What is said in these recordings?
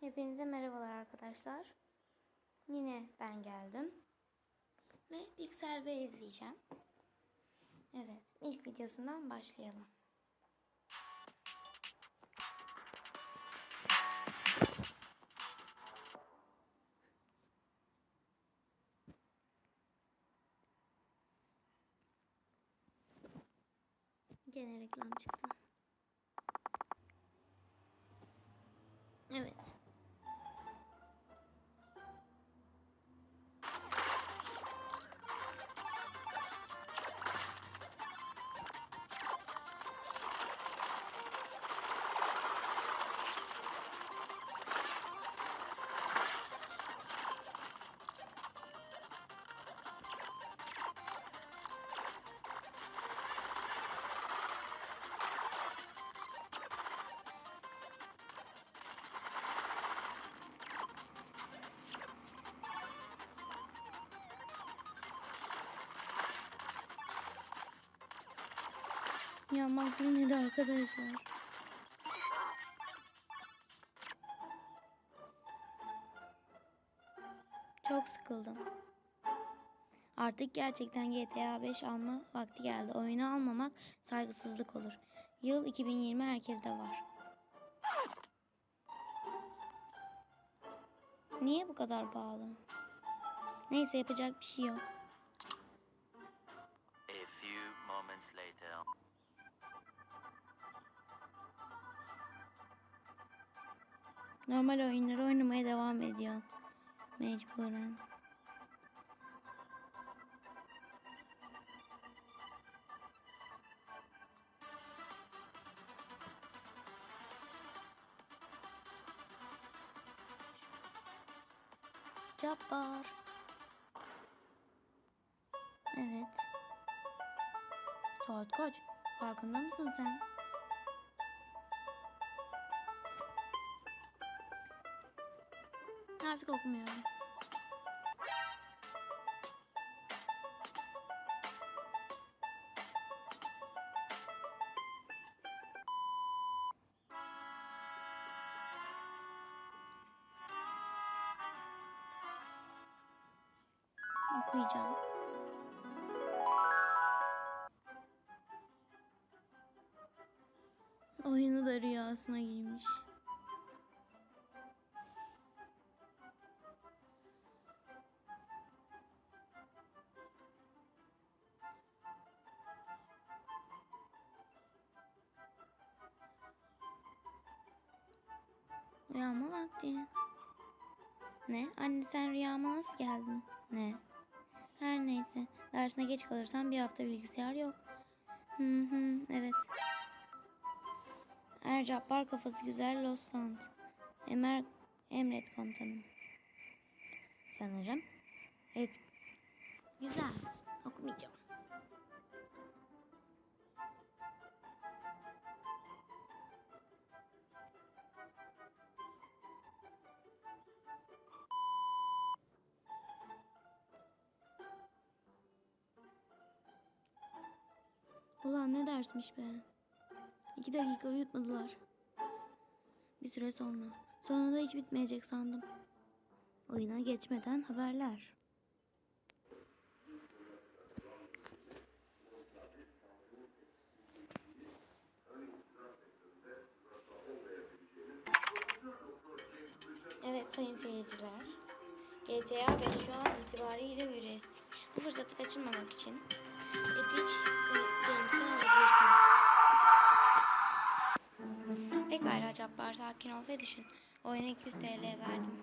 Hepinize merhabalar arkadaşlar. Yine ben geldim. Ve Pixel B izleyeceğim. Evet, ilk videosundan başlayalım. Gene reklam çıktı. Evet. Yanmak bilmedi arkadaşlar. Çok sıkıldım. Artık gerçekten GTA 5 alma vakti geldi. Oyunu almamak saygısızlık olur. Yıl 2020 herkeste var. Niye bu kadar pahalı? Neyse yapacak bir şey yok. A few moments later. Normal oyunları oynamaya devam ediyor. Mecburen. Cabbar. Evet. Saat kaç? Farkında mısın sen? Artık okumuyorum. Okuyacağım. Oyunu da rüyasına girmiş. Uyanma vakti. Ne? Anne sen rüyama nasıl geldin? Ne? Her neyse. Dersine geç kalırsan bir hafta bilgisayar yok. Hı hı evet. Ercabbar kafası güzel Los Sant. Emer emret komutanım. Sanırım. Evet. Güzel. Okumayacağım. Ulan ne dersmiş be. İki dakika uyutmadılar. Bir süre sonra. Sonra da hiç bitmeyecek sandım. Oyuna geçmeden haberler. Evet sayın seyirciler. GTA 5 şu an itibariyle ücretsiz. Bu fırsatı kaçırmamak için Epic Games'ten alabilirsiniz. Pekala Cabbar sakin ol ve düşün. Oyuna 200 TL verdim.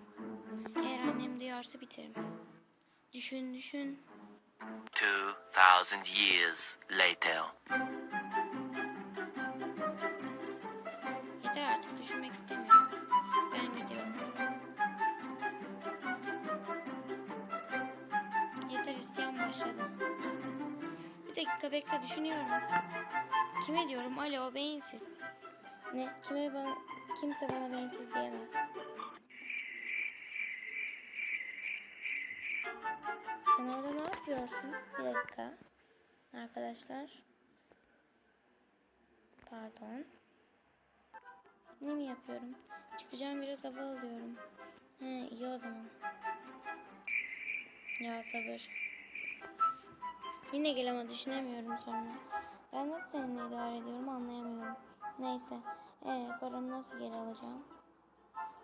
Eğer annem duyarsa biterim. Düşün düşün. 2000 years later. Yeter artık düşünmek istemiyorum. Ben gidiyorum. Yeter isyan başladı. Dakika bekle düşünüyorum. Kime diyorum? Alo beyinsiz. Ne? Kime bana, kimse bana beyinsiz diyemez. Sen orada ne yapıyorsun? Bir dakika. Arkadaşlar. Pardon. Ne mi yapıyorum? Çıkacağım biraz hava alıyorum. He iyi o zaman. Ya sabır. Yine gel ama düşünemiyorum sonra. Ben nasıl seninle idare ediyorum anlayamıyorum. Neyse. Ee, paramı nasıl geri alacağım?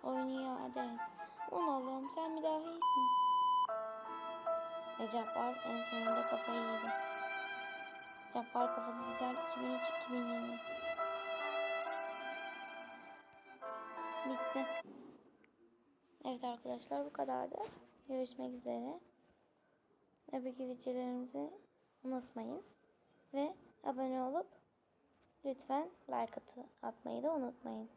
Oyunu iade et. Aman sen bir daha iyisin. Ve Cabbar en sonunda kafayı yedi. Cabbar kafası güzel 2003-2020. Bitti. Evet arkadaşlar bu kadardı. Görüşmek üzere. Öbürkü videolarımızı unutmayın. Ve abone olup lütfen like atı atmayı da unutmayın.